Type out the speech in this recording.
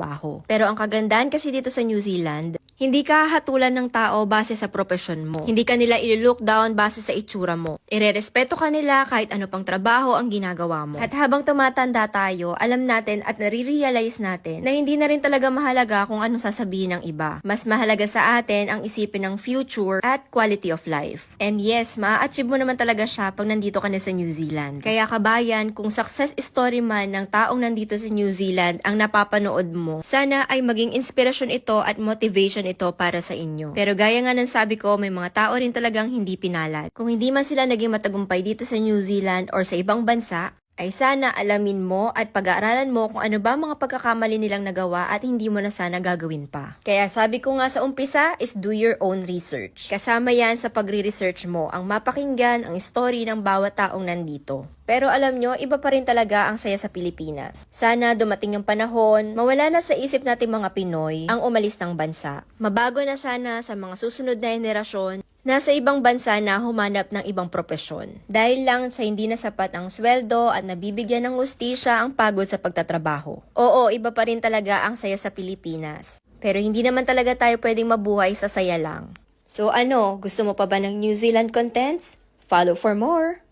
trabaho. Pero ang kagandahan kasi dito sa New Zealand, hindi ka hatulan ng tao base sa profesyon mo. Hindi ka nila i-look down base sa itsura mo. Irerespeto ka nila kahit ano pang trabaho ang ginagawa mo. At habang tumatanda tayo, alam natin at nare-realize natin na hindi na rin talaga mahalaga kung anong sasabihin ng iba. Mas mahalaga sa atin ang isipin ng future at quality of life. And yes, maa-achieve mo naman talaga siya pag nandito ka na sa New Zealand. Kaya kabayan, kung success story man ng taong nandito sa New Zealand ang napapanood mo, sana ay maging inspirasyon ito at motivation ito para sa inyo. Pero gaya nga ng sabi ko, may mga tao rin talagang hindi pinalad. Kung hindi man sila naging matagumpay dito sa New Zealand or sa ibang bansa, ay sana alamin mo at pag-aaralan mo kung ano ba mga pagkakamali nilang nagawa at hindi mo na sana gagawin pa. Kaya sabi ko nga sa umpisa is do your own research. Kasama yan sa pagre-research mo ang mapakinggan ang story ng bawat taong nandito. Pero alam nyo, iba pa rin talaga ang saya sa Pilipinas. Sana dumating yung panahon, mawala na sa isip natin mga Pinoy ang umalis ng bansa. Mabago na sana sa mga susunod na henerasyon nasa ibang bansa na humanap ng ibang propesyon. Dahil lang sa hindi na sapat ang sweldo at nabibigyan ng ustisya ang pagod sa pagtatrabaho. Oo, iba pa rin talaga ang saya sa Pilipinas. Pero hindi naman talaga tayo pwedeng mabuhay sa saya lang. So ano, gusto mo pa ba ng New Zealand contents? Follow for more!